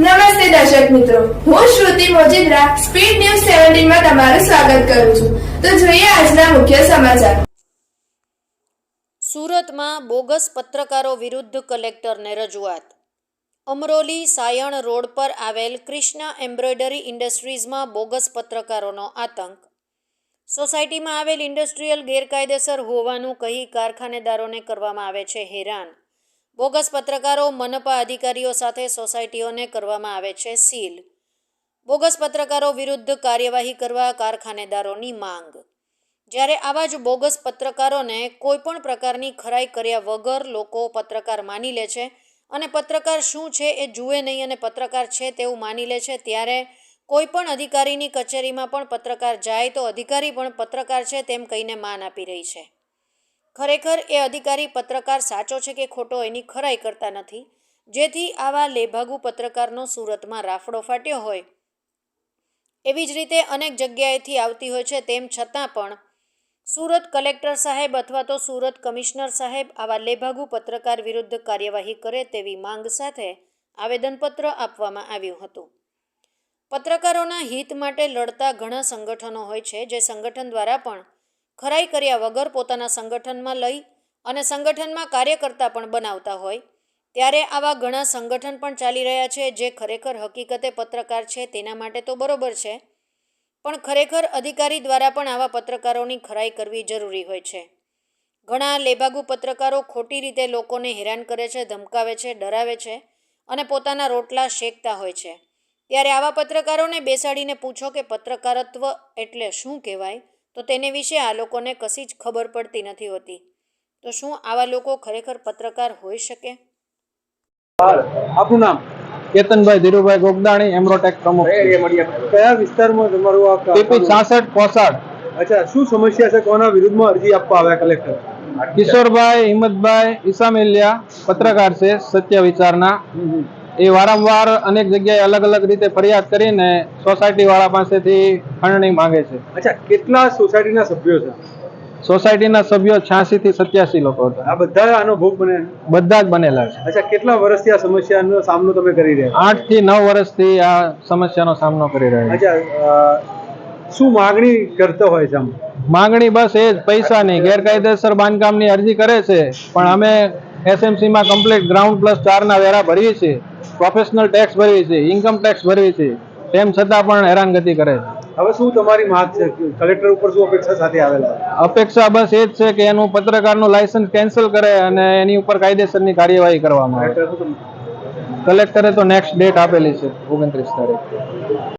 નમસ્તે દર્શક મિત્રો. હું શ્રુતિ મોજીદ્રા, સ્પીડ ન્યૂઝ સેવન્ટીનમાં તમારું સ્વાગત કરું છું. તો જોઈએ આજના મુખ્ય સમાચાર. સુરતમાં બોગસ પત્રકારો વિરુદ્ધ કલેક્ટરને રજૂઆત. અમરોલી સાયણ રોડ પર આવેલ ક્રિષ્ના એમ્બ્રોઇડરી ઇન્ડસ્ટ્રીઝમાં બોગસ પત્રકારોનો આતંક. સોસાયટીમાં આવેલ ઇન્ડસ્ટ્રીયલ ગેરકાયદેસર હોવાનું કહી કારખાનેદારોને કરવામાં આવે છે હેરાન. બોગસ પત્રકારો મનપા અધિકારીઓ સાથે સોસાયટીઓને કરવામાં આવે છે સીલ. બોગસ પત્રકારો વિરુદ્ધ કાર્યવાહી કરવા કારખાનેદારોની માંગ. જ્યારે આવા જ બોગસ પત્રકારોને કોઈપણ પ્રકારની ખરાઈ કર્યા વગર લોકો પત્રકાર માની લે છે અને પત્રકાર શું છે એ જુએ નહીં અને પત્રકાર છે તેવું માની લે છે, ત્યારે કોઈ પણ અધિકારીની કચેરીમાં પણ પત્રકાર જાય તો અધિકારી પણ પત્રકાર છે તેમ કહીને માન આપી રહી છે. ખરેખર એ અધિકારી પત્રકાર સાચો છે કે ખોટો એની ખરાઈ કરતા નથી? જેથી આવા લેભાગુ પત્રકારનો સુરતમાં રાફડો ફાટ્યો હોય. એવી જ રીતે અનેક જગ્યાએથી આવતી હોય છે, તેમ છતાં પણ સુરત કલેક્ટર સાહેબ અથવા તો સુરત કમિશનર સાહેબ આવા લેભાગુ પત્રકાર વિરુદ્ધ કાર્યવાહી કરે તેવી માંગ સાથે આવેદનપત્ર આપવામાં આવ્યું હતું. પત્રકારોના હિત માટે લડતા ઘણા સંગઠનો હોય છે, જે સંગઠન દ્વારા પણ ખરાઈ કર્યા વગર પોતાના સંગઠનમાં લઈ અને સંગઠનમાં કાર્યકર્તા પણ બનાવતા હોય, ત્યારે આવા ઘણા સંગઠન પણ ચાલી રહ્યા છે જે ખરેખર હકીકતે પત્રકાર છે તેના માટે તો બરોબર છે, પણ ખરેખર અધિકારી દ્વારા પણ આવા પત્રકારોની ખરાઈ કરવી જરૂરી હોય છે. ઘણા લેભાગુ પત્રકારો ખોટી રીતે લોકોને હેરાન કરે છે, ધમકાવે છે, ડરાવે છે અને પોતાના રોટલા શેકતા હોય છે. ત્યારે આવા પત્રકારોને બેસાડીને પૂછો કે પત્રકારત્વ એટલે શું કહેવાય? તો તેને વિશે આ લોકોને કશી જ ખબર પડતી નથી હોતી. તો શું આવા લોકો ખરેખર પત્રકાર હોઈ શકે? આપનું નામ? કેતનભાઈ ધીરુભાઈ ગોગદાણી એમરોટેક પ્રમુખ. કયા વિસ્તારમાં તમારું આ પીપી છાસઠ કોસાડ અચ્છા શું સમસ્યા છે? કોના વિરુદ્ધમાં અરજી આપવા આવ્યા કલેક્ટર? કિશોરભાઈ હિંમતભાઈ ઈસામેલિયા પત્રકાર છે સત્ય વિચારના. એ વારંવાર અનેક જગ્યાએ અલગ અલગ રીતે ફરિયાદ કરીને સોસાયટી વાળા પાસેથી ખંડણી માંગે છે. અચ્છા કેટલા સોસાયટીના સભ્યો છે? સોસાયટીના સભ્યો છ્યાસી થી સત્યાસી લોકો હતા. આ બધા આનો ભોગ બને? બધા જ બનેલા છે. અચ્છા કેટલા વર્ષથી આ સમસ્યાનો સામનો તમે કરી રહ્યા આઠથી નવ વર્ષથી આ સમસ્યાનો સામનો કરી રહ્યા અચ્છા શું માગણી કરતો હોય છે આમ? માંગણી બસ એ જ પૈસાની. ગેરકાયદેસર બાંધકામની અરજી કરે છે. પણ અમે એસએમસી માં કમ્પ્લીટ ગ્રાઉન્ડ પ્લસ ચારના વેરા ભરીએ છીએ. પ્રોફેશનલ ટેક્સ ભરીએ છીએ ઇન્કમ ટેક્સ ભરીએ છીએ તેમ છતાં પણ હેરાનગતિ કરે છે. હવે શું તમારી માંગ છે? કલેક્ટર ઉપર શું અપેક્ષા સાથે આવેલા? અપેક્ષા બસ એ જ છે કે એનું પત્રકારનું લાયસન્સ કેન્સલ કરે અને એની ઉપર કાયદેસરની કાર્યવાહી કરવામાં આવે. કલેક્ટર તો નેક્સ્ટ ડેટ આપેલી છે ઓગણત્રીસ તારીખ.